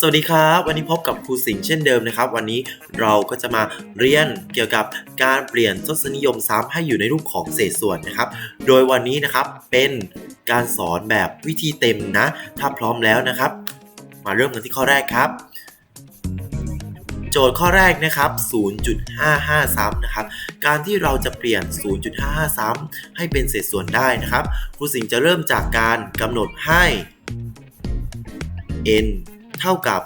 สวัสดีครับ วันนี้พบกับครูสิงห์เช่นเดิมนะครับ วันนี้เราก็จะมาเรียนเกี่ยวกับการเปลี่ยนทศนิยมซ้ำให้อยู่ในรูปของเศษส่วนนะครับ โดยวันนี้นะครับเป็นการสอนแบบวิธีเต็มนะ ถ้าพร้อมแล้วนะครับ มาเริ่มกันที่ข้อแรกครับ โจทย์ข้อแรกนะครับ 0.55 ซ้ำนะครับ การที่เราจะเปลี่ยน 0.55 ซ้ำให้เป็นเศษส่วนได้นะครับ ครูสิงห์จะเริ่มจากการกำหนดให้ n เท่ากับ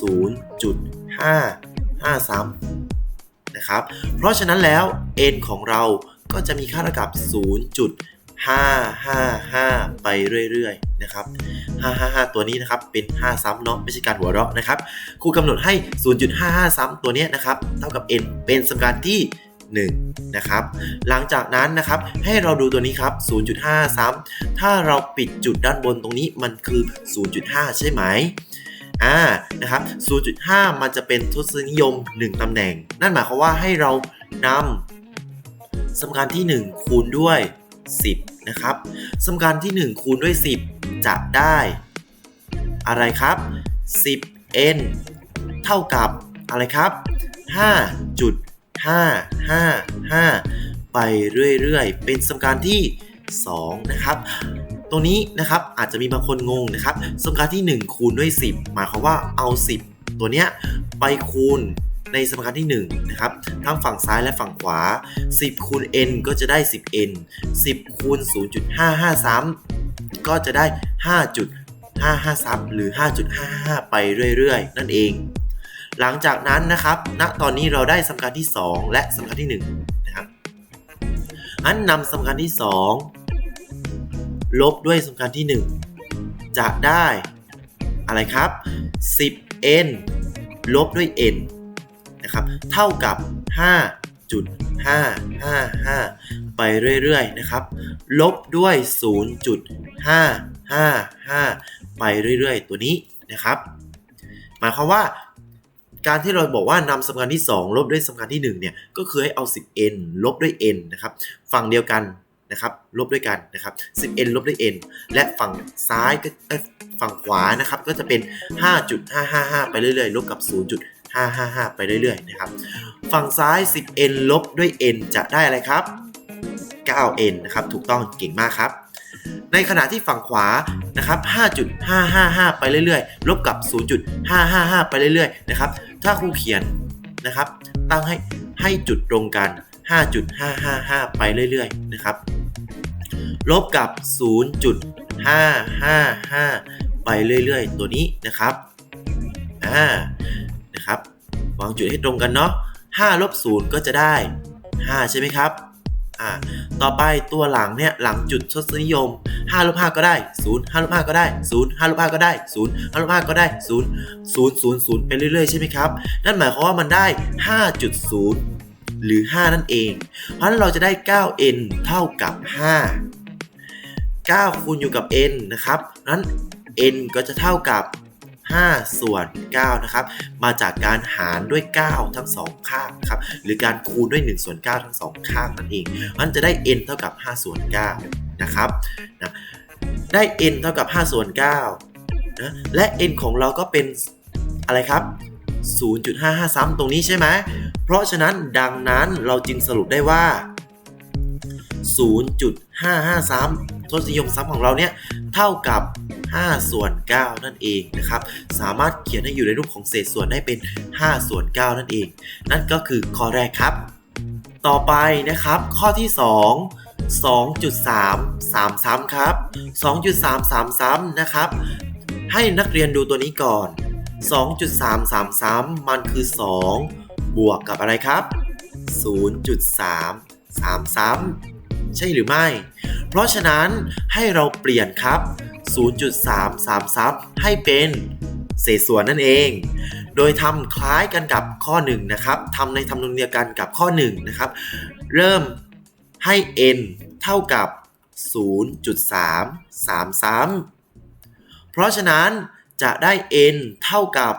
0.55ซ้ำนะครับ เพราะฉะนั้นแล้ว n ของเราก็จะมีค่าเท่ากับ 0.555 ไปเรื่อยๆ นะครับ 555 ตัวนี้นะครับ เป็น 5 ซ้ำเนาะ ไม่ใช่การหัวเราะนะครับ ครูกำหนดให้ 0.55 ซ้ำตัวนี้นะครับ เท่ากับ n เป็นสมการที่1นะครับ หลังจากนั้นนะครับ ให้เราดูตัวนี้ครับ 0.5 ซ้ำถ้าเราปิดจุดด้านบนตรงนี้มันคือ 0.5 ใช่ไหม อ่านะครับ 0.5 มันจะเป็นทศนิยม 1 ตำแหน่ง นั่นหมายความว่าให้เรานำสมการที่ 1 คูณด้วย 10 นะครับ สมการที่ 1 คูณด้วย 10 จะได้ อะไรครับ 10n เท่ากับอะไรครับ 5.555 ไปเรื่อยๆ เป็นสมการที่ 2 นะครับ รงนี้นะครับอาจจะมีบางคนงงนะครับสมการที่ 1 คูณด้วย 10 หมายความว่าเอา 10 ตัวเนี้ยไปคูณในสมการที่1นะครับทั้งฝั่งซ้ายและฝั่งขวา 10 คูณ n ก็จะได้ 10n 10 คูณ 0.553 ก็จะได้ 5.553หรือ 5.55 ไปเรื่อยๆ นั่นเอง หลังจากนั้นนะครับณตอนนี้เราได้สมการที่ 2 และสมการที่1นะครับอันนำสมการที่ 2 ลบด้วยสมการที่ 1 จะได้อะไรครับ 10n ลบด้วย n นะครับเท่ากับ 5.555 ไปเรื่อยๆนะครับ ลบด้วย 0.555 ไปเรื่อยๆ ตัวนี้นะครับ หมายความว่าการที่เราบอกว่านำสมการที่ 2 ลบด้วยสมการที่ 1 เนี่ย ก็คือให้เอา 10n ลบด้วย n นะครับ ฝั่งเดียวกัน นะครับลบด้วยกันนะครับ 10n ลบด้วย n และฝั่งซ้ายก็เอ้ยฝั่งขวานะครับก็จะเป็น 5.555 ไปเรื่อยๆ ลบกับ 0.555 ไปเรื่อยๆนะครับฝั่งซ้าย 10n ลบด้วย n จะได้อะไรครับ 9n นะครับถูกต้องเก่งมากครับ ในขณะที่ฝั่งขวานะครับ 5.555 ไปเรื่อยๆ ลบกับ 0.555 ไปเรื่อยๆนะครับถ้าครูเขียนนะครับตั้งให้ให้จุดตรงกัน 5.555 ไปเรื่อยๆ นะครับ ลบกับ 0.555 ไปเรื่อยๆ ตัวนี้นะครับ อ่า นะครับ วางจุดให้ตรงกันเนาะ5ลบ0ก็จะได้ 5 ใช่ไหมครับ อ่า ต่อไปตัวหลังเนี่ย หลังจุดทศนิยม5ลบ5ก็ได้ 0 5ลบ5ก็ได้ 0 5ลบ5ก็ได้ 0 5ลบ5ก็ได้ 0 0 0 0 ไปเรื่อยๆ ใช่ไหมครับ นั่นหมายความว่ามันได้ 5.0 หรือ 5 นั่นเอง เพราะฉะนั้นเราจะได้ 9n เท่ากับ 5 9 คูณอยู่กับ n นะครับนั้น n ก็จะเท่ากับ 5 ส่วน 9 นะครับ มาจากการหารด้วย 9 ทั้ง 2 ข้างครับ หรือการคูณด้วย 1 ส่วน 9 ทั้ง 2 ข้างนั่นเองมันจะได้ n เท่ากับ 5 ส่วน 9 นะครับนะได้ n เท่ากับ 5 ส่วน9นะและ n ของเราก็เป็นอะไรครับ 0.55 ซ้ำตรงนี้ใช่ไหม เพราะฉะนั้นดังนั้นเราจึงสรุปได้ว่า 0.55 ซ้ำ ทศนิยมซ้ำของเราเนี่ยเท่ากับ 5 ส่วน 9 นั่นเองนะครับ สามารถเขียนให้อยู่ในรูปของเศษส่วนได้เป็น 5 ส่วน 9 นั่นเอง นั่นก็คือข้อแรกครับ ต่อไปนะครับ ข้อที่ 2 2.3 3ซ้ำครับ 2.3 3ซ้ำนะครับ ให้นักเรียนดูตัวนี้ก่อน 2.3 3ซ้ำมันคือ 2 บวกกับอะไรครับ 0.3 3ซ้ำ ใช่หรือไม่ เพราะฉะนั้นให้เราเปลี่ยนครับ 0.3 3ซ้ำให้เป็นเศษส่วนนั่นเอง โดยทำคล้ายกันกับข้อ1นะครับทำในทำนองเดียวกันกับข้อ1นะครับ เริ่มให้ n เท่ากับ 0.3 3ซ้ำเพราะฉะนั้นจะได้ n เท่ากับ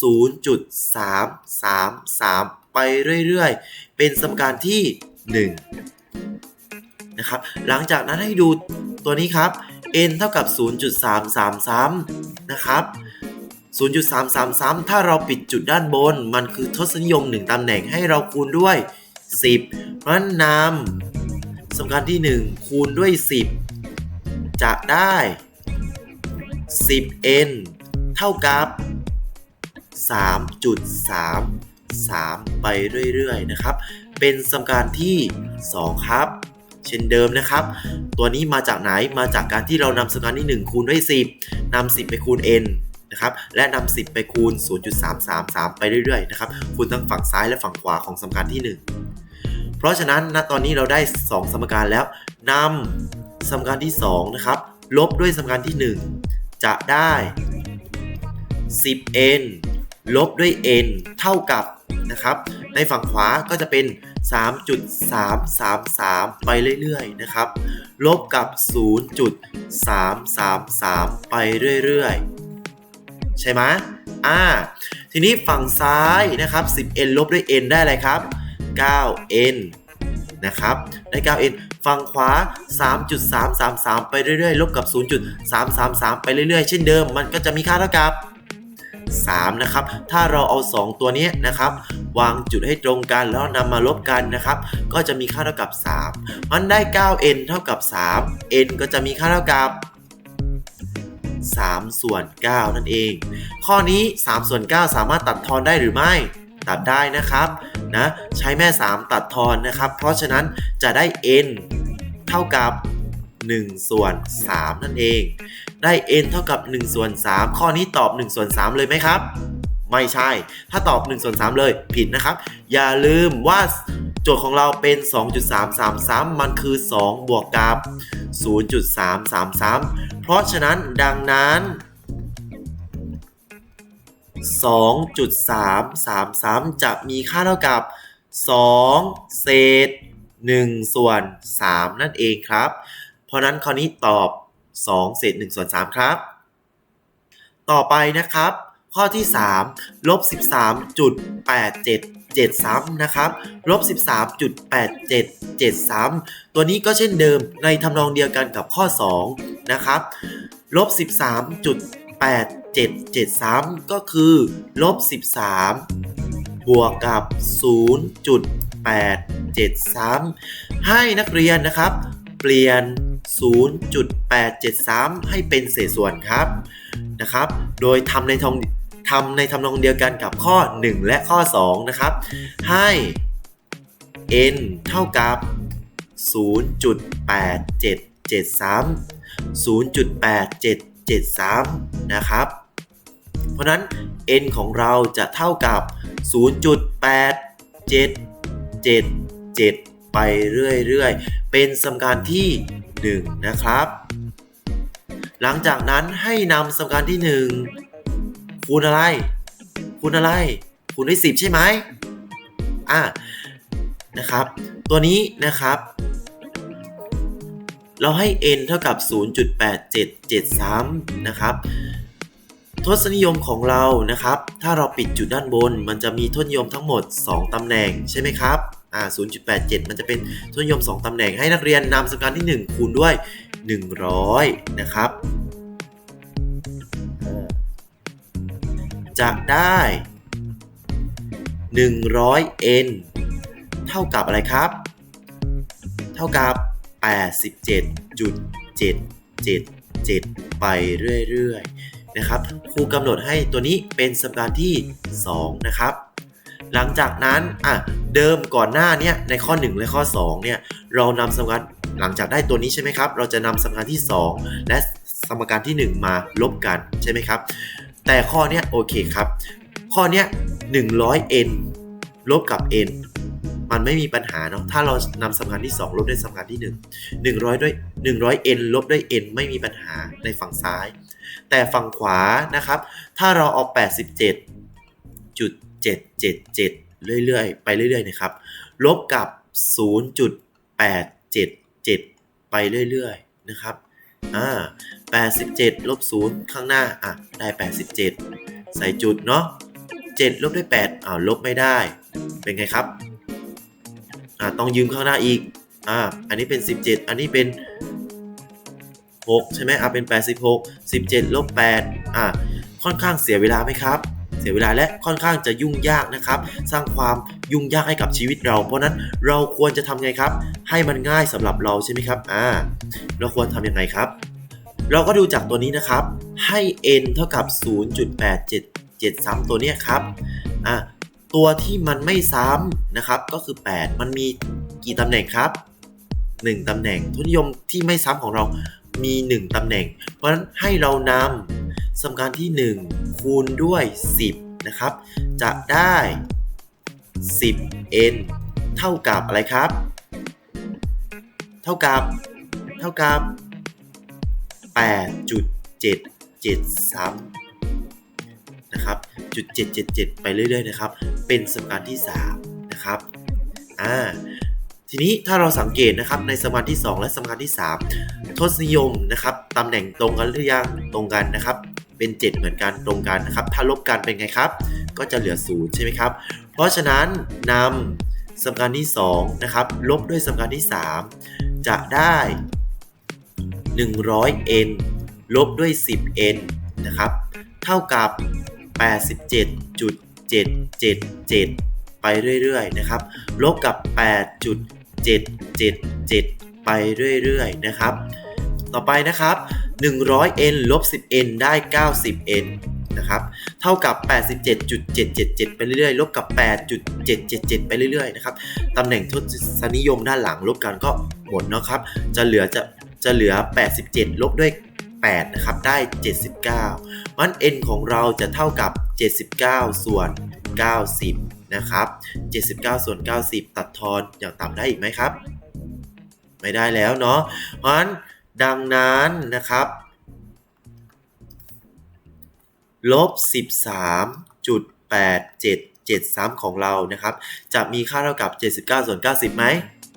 0.333 ไปเรื่อย ๆ เป็นสมการที่ 1 นะครับ หลังจากนั้นให้ดูตัวนี้ครับ n เท่ากับ 0.33ซ้ำนะครับ 0.333 ถ้าเราปิดจุดด้านบน มันคือทศนิยม 1ตำแหน่งให้เราคูณด้วย 10 เพราะฉะนั้นนำสมการที่ 1 คูณด้วย 10 จะได้ 10n เท่ากับ 3.33 ไปเรื่อย ๆ นะครับ เป็นสมการที่ 2 ครับ เช่นเดิมนะครับ ตัวนี้มาจากไหนมาจากการที่เรานำสมการที่1คูณด้วย 10นำ10 ไปคูณ n นะครับและนำ10 ไปคูณ 0.333 ไปเรื่อยๆนะครับคูณทั้งฝั่งซ้ายและฝั่งขวาของสมการที่ 1 เพราะฉะนั้นณตอนนี้เราได้ 2 สมการแล้วนำสมการที่2นะครับลบด้วยสมการที่ 1 จะได้ 10n ลบด้วย n เท่ากับนะครับ ในฝั่งขวาก็จะเป็น 3.333 ไปเรื่อยๆนะครับ ลบกับ 0.333 ไปเรื่อยๆ ใช่ไหมอ่า ทีนี้ฝั่งซ้ายนะครับ 10n ลบด้วย n ได้อะไรครับ 9n นะครับ ได้ 9n ฝั่งขวา 3.333 ไปเรื่อยๆ ลบกับ 0.333 ไปเรื่อยๆ เช่นเดิม มันก็จะมีค่าเท่ากับ 3นะครับถ้าเราเอา 2 ตัวนี้นะครับวางจุดให้ตรงกันแล้วนำมาลบกันนะครับก็จะมีค่าเท่ากับ 3 มันได้ 9n เท่ากับ 3 n ก็จะมีค่าเท่ากับ3ส่วน9นั่นเอง ข้อนี้3ส่วน9สามารถตัดทอนได้หรือไม่ ตัดได้นะครับนะใช้แม่ 3 ตัดทอนนะครับ เพราะฉะนั้นจะได้ n เท่ากับ1ส่วน3นั่นเอง ได้ n เท่ากับ1ส่วน3ข้อนี้ตอบ1ส่วน3เลยไหมครับ ไม่ใช่ ถ้าตอบ1ส่วน3เลยผิดนะครับ อย่าลืมว่าโจทย์ของเราเป็น 2.333 มันคือ 2 บวกกับ 0.333 เพราะฉะนั้นดังนั้น 2.333 จะมีค่าเท่ากับ 2 เศษ 1 ส่วน 3 นั่นเองครับ เพราะนั้นข้อนี้ตอบ 2 เศษ1ส่วน3ครับ ต่อไปนะครับ ข้อที่ 3 ลบ 13.8773นะครับลบ13.8773ตัวนี้ก็เช่นเดิมในทำนองเดียวกันกับข้อ 2 นะครับลบ13.8773ก็คือลบ13 บวกกับ 0.873 ให้นักเรียนนะครับ เปลี่ยน 0.873 ให้เป็นเศษส่วนครับนะครับ โดยทำในทองทำในทำนองเดียวกันกับข้อ 1 และข้อ 2 นะครับ ให้ n เท่ากับ 0.8773 0.8773 นะครับ เพราะนั้น n ของเราจะเท่ากับ 0.8777 ไปเรื่อยๆ เป็นสมการที่ 1 นะครับ หลังจากนั้นให้นำสมการที่ 1 คูณอะไร คูณอะไร คูณด้วย10 ใช่ไหมอะนะครับ ตัวนี้นะครับ เราให้ n เท่ากับ 0.8773 นะครับทศนิยมของเรานะครับ ถ้าเราปิดจุดด้านบน มันจะมีทศนิยมทั้งหมด 2 ตำแหน่งใช่ไหมครับ อ่า 0.87 มันจะเป็นทศนิยม 2 ตำแหน่งให้นักเรียนนำสมการที่ 1 คูณด้วย 100 นะครับ จะได้ 100n เท่ากับอะไรครับ เท่ากับ 87.777 ไปเรื่อย ๆ นะครับ ครูกำหนดให้ตัวนี้เป็นสมการที่ 2 นะครับ หลังจากนั้นอะเดิมก่อนหน้าเนี้ยในข้อ 1 และข้อ 2 เนี่ย เรานำสมการหลังจากได้ตัวนี้ใช่ไหมครับ เราจะนำสมการที่ 2 และสมการที่ 1 มาลบกันใช่ไหมครับ แต่ข้อนี้โอเคครับ ข้อนี้ย 100n ลบกับ n มันไม่มีปัญหาเนาะ ถ้าเรานำสมการที่ 2 ลบด้วยสมการที่ 1 100 ด้วย 100n ลบด้วย n ไม่มีปัญหาในฝั่งซ้าย แต่ฝั่งขวานะครับ ถ้าเราเอา 777 เรื่อยๆ ไปเรื่อยๆนะครับ ลบกับ 0.877 ไปเรื่อยๆ นะครับ อ่า 87 ลบ 0 ข้างหน้า อะ ได้ 87 ใส่จุดเนาะ 7 ลบด้วย8อ้าว ลบไม่ได้ เป็นไงครับ อ่า ต้องยืมข้างหน้าอีก อ่า อันนี้เป็น 17 อันนี้เป็น 6 ใช่ไหมอ่าเป็น 86 17 ลบ 8 อ่า ค่อนข้างเสียเวลาไหมครับ เสียเวลาและค่อนข้างจะยุ่งยากนะครับ สร้างความยุ่งยากให้กับชีวิตเรา เพราะนั้นเราควรจะทำไงครับ ให้มันง่ายสำหรับเราใช่ไหมครับอ่าเราควรทำยังไงครับ เราก็ดูจากตัวนี้นะครับ ให้ n เท่ากับ 0.877 ซ้ำตัวเนี้ยครับอะตัวที่มันไม่ซ้ำนะครับก็คือ 8 มันมีกี่ตำแหน่งครับ 1ตำแหน่งทุนนิยมที่ไม่ซ้ำของเรามี 1ตำแหน่ง เพราะฉะนั้นให้เรานำ สมการที่ 1 คูณด้วย 10 นะครับ จะได้ 10n เท่ากับอะไรครับ เท่ากับ เท่ากับ 8.773 นะครับจุด777 ไปเรื่อยๆนะครับ เป็นสมการที่ 3 นะครับ อ่าทีนี้ถ้าเราสังเกตนะครับในสมการที่ 2 และสมการที่ 3 ทศนิยมนะครับตำแหน่งตรงกันหรือยังตรงกันนะครับ เป็น 7 เหมือนกันตรงกันนะครับ ถ้าลบกันเป็นไงครับ ก็จะเหลือ0ใช่ไหมครับ เพราะฉะนั้นนำสมการที่2นะครับลบด้วยสมการที่ 3 จะได้ 100n ลบด้วย 10n นะครับเท่ากับ 87.777 ไปเรื่อยๆนะครับ ลบกับ 8.777 ไปเรื่อยๆนะครับ ต่อไปนะครับ 100n ลบ 10n ได้ 90n นะครับเท่ากับ 87.777 ไปเรื่อยๆ ลบกับ 8.777 ไปเรื่อยๆ นะครับ ตำแหน่งทศนิยมด้านหลังลบกันก็หมดนะครับ จะเหลือจะจะเหลือ 87 ลบด้วย 8 นะครับ ได้ 79มัน n ของเราจะเท่ากับ 79 ส่วน 90 นะครับ 79 ส่วน 90 ตัดทอนอย่างต่ำได้อีกไหมครับ ไม่ได้แล้วเนาะเพราะฉะนั้น ดังนั้นนะครับลบ 13.8773 ของเรานะครับ จะมีค่าเท่ากับ 79 ส่วน 90 ไหม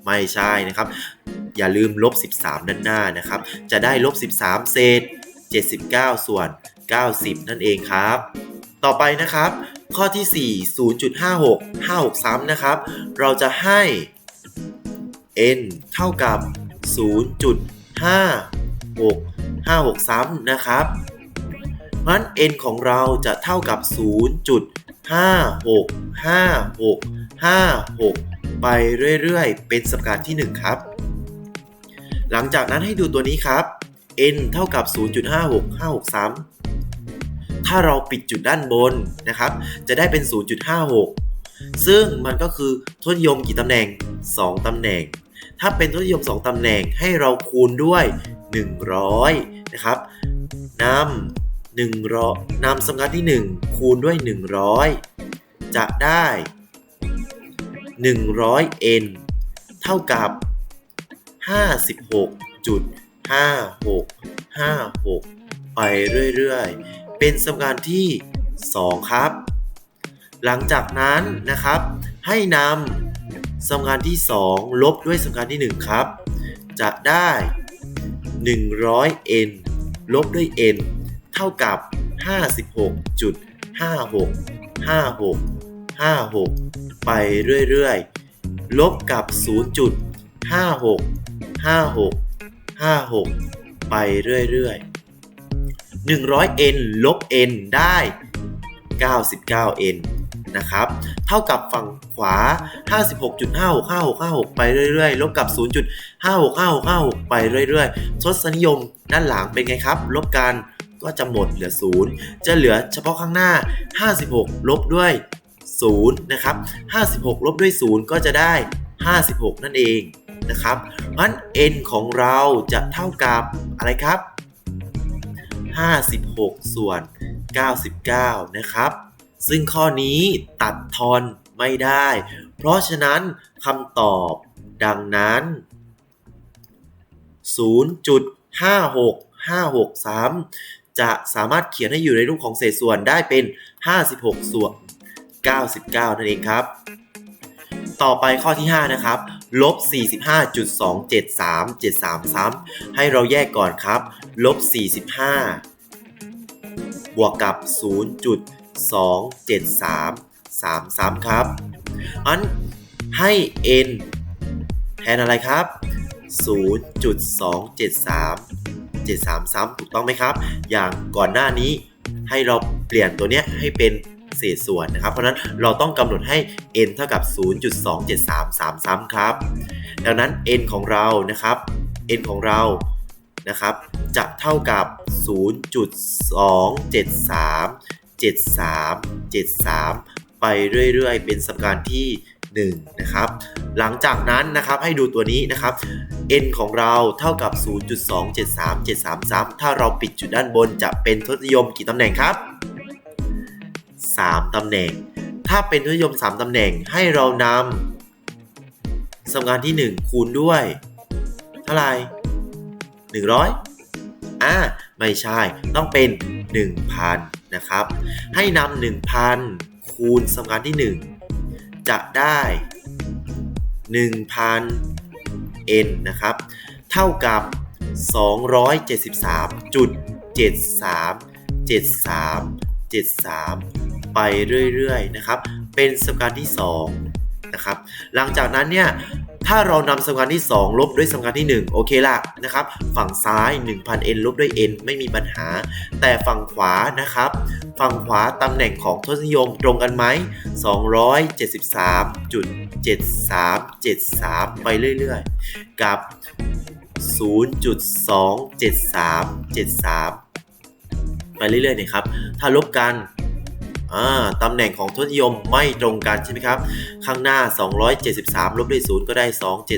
ไม่ใช่นะครับ อย่าลืมลบ 13 ด้านหน้านะครับ จะได้ลบ 13 เศษ 79 ส่วน 90 นั่นเองครับ ต่อไปนะครับ ข้อที่ 4 0.56 563 นะครับ เราจะให้ n เท่ากับ 5 6 563นะครับเพราะฉะนั้น n ของเราจะเท่ากับ 0.565656 ไปเรื่อยๆ เป็นสมการที่ 1 ครับ หลังจากนั้นให้ดูตัวนี้ครับ n เท่ากับ 0.56563 ถ้าเราปิดจุดด้านบนนะครับ จะได้เป็น 0.56 ซึ่งมันก็คือทศนิยมกี่ตำแหน่ง 2 ตำแหน่ง ถ้าเป็นทศนิยม 2ตำแหน่งให้เราคูณด้วย 100 นะครับนำ100นำสมการที่ 1 คูณด้วย 100 จะได้ 100n เท่ากับ 56.5656 ไปเรื่อยๆ เป็นสมการที่ 2 ครับ หลังจากนั้นนะครับให้นำ สมการที่ 2 ลบด้วยสมการที่ 1 ครับ จะได้ 100n ลบด้วย n เท่ากับ 56.565656 ไปเรื่อยๆ ลบกับ 0.565656 ไปเรื่อยๆ 100n ลบ n ได้ 99n นะครับ เท่ากับฝั่งขวา 56.565656 ไปเรื่อยๆ ลบกับ 0.565656 ไปเรื่อยๆทศนิยมด้านหลังเป็นไงครับ ลบกันก็จะหมดเหลือ 0 จะเหลือเฉพาะข้างหน้า 56 ลบด้วย 0 นะครับ 56 ลบด้วย 0 ก็จะได้ 56 นั่นเองนะครับเพราะฉะนั้น n ของเราจะเท่ากับอะไรครับ 56 ส่วน 99 นะครับ ซึ่งข้อนี้ตัดทอนไม่ได้ เพราะฉะนั้นคำตอบดังนั้น 0.56563 จะสามารถเขียนให้อยู่ในรูปของเศษส่วนได้เป็น 56 ส่วน 99 นั่นเองครับ ต่อไปข้อที่ 5 นะครับลบ 45.27373ให้เราแยกก่อนครับ ลบ 45 บวกกับ 2 7 3 3 3 ครับ อันให้ n แทนอะไรครับ 0.273 733 ถูกต้องไหมครับ อย่างก่อนหน้านี้ให้เราเปลี่ยนตัวเนี้ยให้เป็นเศษส่วนนะครับ เพราะนั้นเราต้องกำหนดให้ n เท่ากับ 0.273ซ้ำๆครับ ดังนั้น n ของเรานะครับ n ของเรานะครับ จะเท่ากับ 0.273 73 73 ไปเรื่อยๆ เป็นสมการที่ 1 นะครับ หลังจากนั้นนะครับให้ดูตัวนี้นะครับ n ของเราเท่ากับ 0.273 733 ถ้าเราปิดจุดด้านบนจะเป็นทศนิยมกี่ตำแหน่งครับ 3 ตำแหน่ง ถ้าเป็นทศนิยม 3 ตำแหน่งให้เรานำสมการที่ 1 คูณด้วย เท่าไหร่100อ่าไม่ใช่ต้องเป็น 1,000 นะครับ ให้นำ1,000 คูณสมการที่ 1 จะได้ 1,000 n นะครับ เท่ากับ 273.73 73 73 ไปเรื่อยๆนะครับ เป็นสมการที่ 2 นะครับ หลังจากนั้นเนี่ย ถ้าเรานำสมการที่ 2 ลบด้วยสมการที่ 1 โอเคละนะครับ ฝั่งซ้าย 1,000n ลบด้วย n ไม่มีปัญหา แต่ฝั่งขวานะครับ ฝั่งขวาตำแหน่งของทศนิยมตรงกันไหม 273.7373 ไปเรื่อยๆ กับ 0.27373 ไปเรื่อยๆนะครับ ถ้าลบกัน อ่าตำแหน่งของทศนิยมไม่ตรงกันใช่ไหมครับ ข้างหน้า 273 ลบด้วย0ก็ได้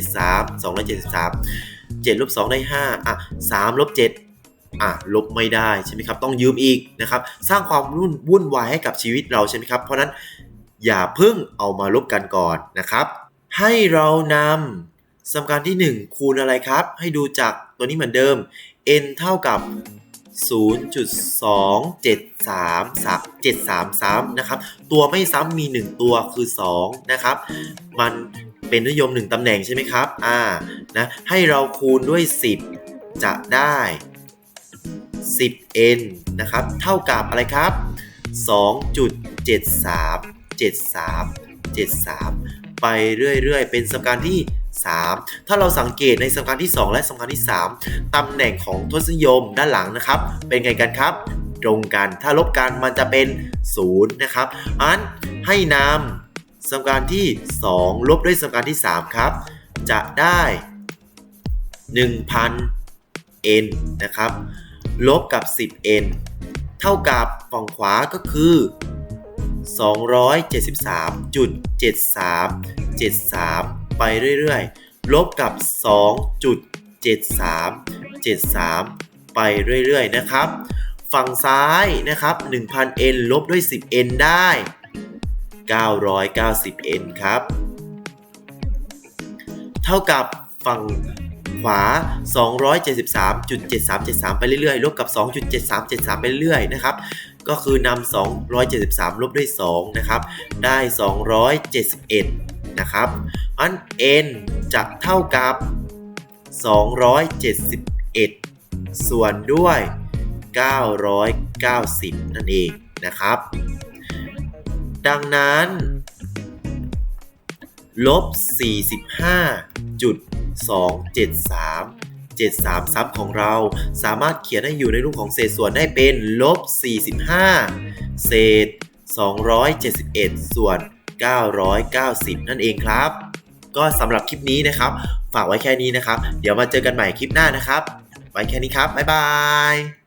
273 273 7ลบ2ได้ 5 อะ3ลบ7อะ ลบไม่ได้ใช่ไหมครับ ต้องยืมอีกนะครับ สร้างความวุ่นวุ่นวายให้กับชีวิตเราใช่ไหมครับ เพราะนั้นอย่าเพิ่งเอามาลบกันก่อนนะครับ ให้เรานำสมการที่ 1 คูณอะไรครับ ให้ดูจากตัวนี้เหมือนเดิม n เท่ากับ 0.2733 นะครับ ตัวไม่ซ้ำมี 1 ตัวคือ 2 นะครับ มันเป็นนิยม 1ตำแหน่งใช่ไหมครับ อ่า นะ ให้เราคูณด้วย 10 จะได้ 10n นะครับ เท่ากับอะไรครับ 2.73 73 73 ไปเรื่อย ๆ เป็นสมการที่ 3 ถ้าเราสังเกตในสมการที่ 2 และสมการที่ 3 ตำแหน่งของทศนิยมด้านหลังนะครับ เป็นไงกันครับ ตรงกัน ถ้าลบกันมันจะเป็น 0 นะครับอันให้นำสมการที่ 2 ลบด้วยสมการที่ 3 ครับ จะได้ 1,000 n นะครับ ลบกับ 10n เท่ากับฝั่งขวาก็คือ 273.73 73 ไปเรื่อยๆ ลบกับ 2.73 73 ไปเรื่อยๆ นะครับ ฝั่งซ้ายนะครับ 1,000n ลบด้วย 10n ได้ 990n ครับ เท่ากับฝั่งขวา 273.7373 ไปเรื่อยๆ ลบกับ 2.7373 ไปเรื่อยๆ นะครับ ก็คือนำ273 ลบด้วย 2 นะครับ ได้ 271 นะครับ อัน n จะเท่ากับ 271 ส่วนด้วย 990 นั่นเองนะครับ ดังนั้นลบ 45.273 73ซ้ำของเราสามารถเขียนให้อยู่ในรูปของเศษส่วนได้เป็นลบ45 เศษ 271 ส่วน 990 นั่นเองครับ ก็สำหรับคลิปนี้นะครับ ฝากไว้แค่นี้นะครับ เดี๋ยวมาเจอกันใหม่คลิปหน้านะครับ ไว้แค่นี้ครับ บ๊ายบาย